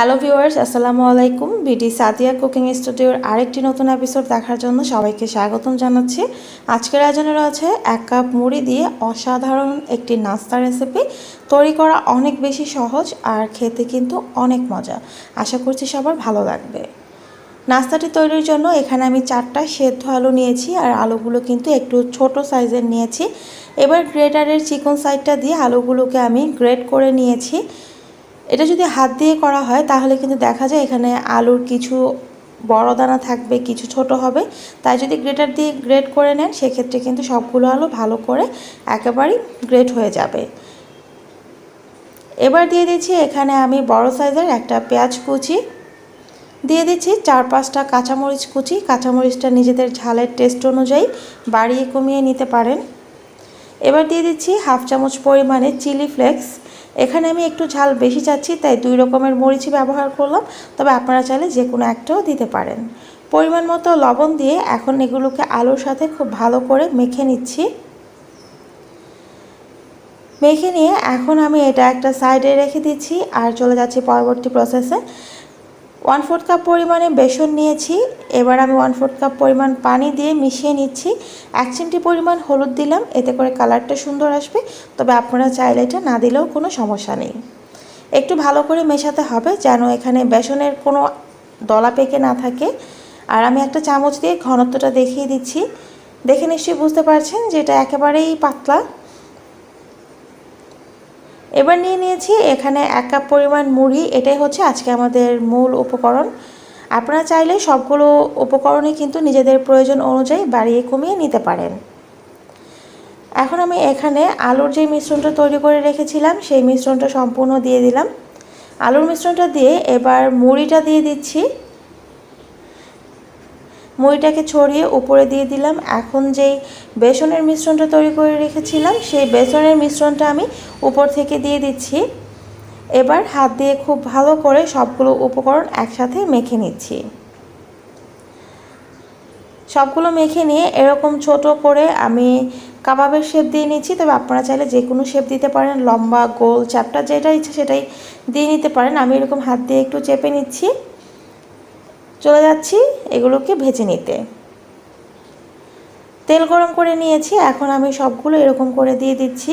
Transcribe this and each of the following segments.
Hello viewers আসসালামু আলাইকুম। BD Sadia cooking স্টুডিওর আরেকটি নতুন এপিসোড দেখার জন্য সবাইকে স্বাগতম জানাচ্ছি। আজকের আয়োজনে রয়েছে এক কাপ মুড়ি দিয়ে অসাধারণ একটি নাস্তা রেসিপি তৈরি করা অনেক বেশি সহজ আর খেতে কিন্তু অনেক মজা। আশা করছি সবার ভালো লাগবে। নাস্তাটি তৈরির জন্য এখানে আমি চারটা সেদ্ধ আলু নিয়েছি আর আলুগুলো কিন্তু একটু ছোট সাইজের নিয়েছি। এবার গ্রেটারের চিকন সাইডটা দিয়ে আলুগুলোকে আমি গ্রেট করে নিয়েছি। এটা যদি হাত দিয়ে করা হয়, তাহলে কিন্তু দেখা যায় এখানে আলুর কিছু বড় দানা থাকবে, কিছু ছোট হবে। তাই যদি গ্রেটার দিয়ে গ্রেট করে নেন, সেক্ষেত্রে কিন্তু সবগুলো আলু ভালো করে একেবারেই গ্রেট হয়ে যাবে। এবার দিয়ে দিচ্ছি এখানে আমি বড় সাইজের একটা পেঁয়াজ কুচি। দিয়ে দিচ্ছি চার পাঁচটা কাঁচামরিচ কুচি। কাঁচামরিচটা নিজেদের ঝালের টেস্ট অনুযায়ী বাড়িয়ে কমিয়ে নিতে পারেন। এবার দিয়ে দিচ্ছি হাফ চামচ পরিমাণে চিলি ফ্লেক্স। এখানে আমি একটু ঝাল বেশি চাচ্ছি, তাই দুই রকমের মরিচি ব্যবহার করলাম। তবে আপনারা চাইলে যে কোনো একটাও দিতে পারেন। পরিমাণ মতো লবণ দিয়ে এখন এগুলোকে আলুর সাথে খুব ভালো করে মেখে নিচ্ছি। মেখে নিয়ে এখন আমি এটা একটা সাইডে রেখে দিচ্ছি, আর চলে যাচ্ছি পরবর্তী প্রসেসে ওয়ান ফোর্থ কাপ পরিমাণে বেসন নিয়েছি। এবার আমি ওয়ান ফোর্থ কাপ পরিমাণ পানি দিয়ে মিশিয়ে নিচ্ছি। এক চিমটি পরিমাণ হলুদ দিলাম, এতে করে কালারটা সুন্দর আসবে। তবে আপনারা চাইলে এটা না দিলেও কোনো সমস্যা নেই। একটু ভালো করে মেশাতে হবে যেন এখানে বেসনের কোনো দলা পেকে না থাকে। আর আমি একটা চামচ দিয়ে ঘনত্বটা দেখিয়ে দিচ্ছি। দেখে নিশ্চয়ই বুঝতে পারছেন যে এটা একেবারেই পাতলা। এবার নিয়ে নিয়েছি এখানে এক কাপ পরিমাণ মুড়ি, এটাই হচ্ছে আজকে আমাদের মূল উপকরণ। আপনারা চাইলে সবগুলো উপকরণই কিন্তু নিজেদের প্রয়োজন অনুযায়ী বাড়িয়ে কমিয়ে নিতে পারেন। এখন আমি এখানে আলুর যে মিশ্রণটা তৈরি করে রেখেছিলাম, সেই মিশ্রণটা সম্পূর্ণ দিয়ে দিলাম। আলুর মিশ্রণটা দিয়ে এবার মুড়িটা দিয়ে দিচ্ছি। মুড়িটাকে ছড়িয়ে উপরে দিয়ে দিলাম। এখন যেই বেসনের মিশ্রণটা তৈরি করে রেখেছিলাম, সেই বেসনের মিশ্রণটা আমি উপর থেকে দিয়ে দিচ্ছি। এবার হাত দিয়ে খুব ভালো করে সবগুলো উপকরণ একসাথে মেখে নিচ্ছি। সবগুলো মেখে নিয়ে এরকম ছোট করে আমি কাবাবের শেপ দিয়ে নিচ্ছি। তবে আপনারা চাইলে যে কোনো শেপ দিতে পারেন, লম্বা, গোল, চ্যাপটা যেটা ইচ্ছে সেটাই দিয়ে নিতে পারেন। আমি এরকম হাত দিয়ে একটু চেপে নিচ্ছি। চলে যাচ্ছি এগুলোকে ভেজে নিতে। তেল গরম করে নিয়েছি, এখন আমি সবগুলো এরকম করে দিয়ে দিচ্ছি।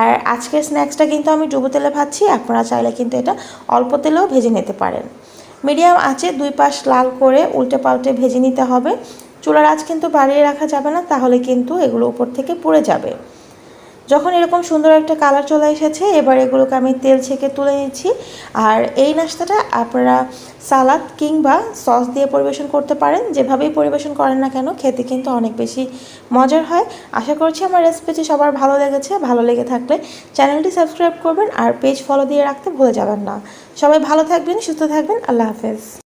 আর আজকের স্ন্যাক্সটা কিন্তু আমি ডুবো তেলে ভাজছি, আপনারা চাইলে কিন্তু এটা অল্প তেলেও ভেজে নিতে পারেন। মিডিয়াম আছে দুই পাশ লাল করে উল্টে পাল্টে ভেজে নিতে হবে। চুলার আঁচ কিন্তু বাড়িয়ে রাখা যাবে না, তাহলে কিন্তু এগুলো উপর থেকে পুড়ে যাবে। যখন এরকম সুন্দর একটা কালার চলে এসেছে, এবার এগুলোকে আমি তেল ছেঁকে তুলে নিচ্ছি। আর এই নাস্তাটা আপনারা সালাদ কিংবা সস দিয়ে পরিবেশন করতে পারেন। যেভাবেই পরিবেশন করেন না কেন, খেতে কিন্তু অনেক বেশি মজার হয়। আশা করছি আমার রেসিপিটি সবার ভালো লেগেছে। ভালো লেগে থাকলে চ্যানেলটি সাবস্ক্রাইব করবেন আর পেজ ফলো দিয়ে রাখতে ভুলে যাবেন না। সবাই ভালো থাকবেন, সুস্থ থাকবেন। আল্লাহ হাফেজ।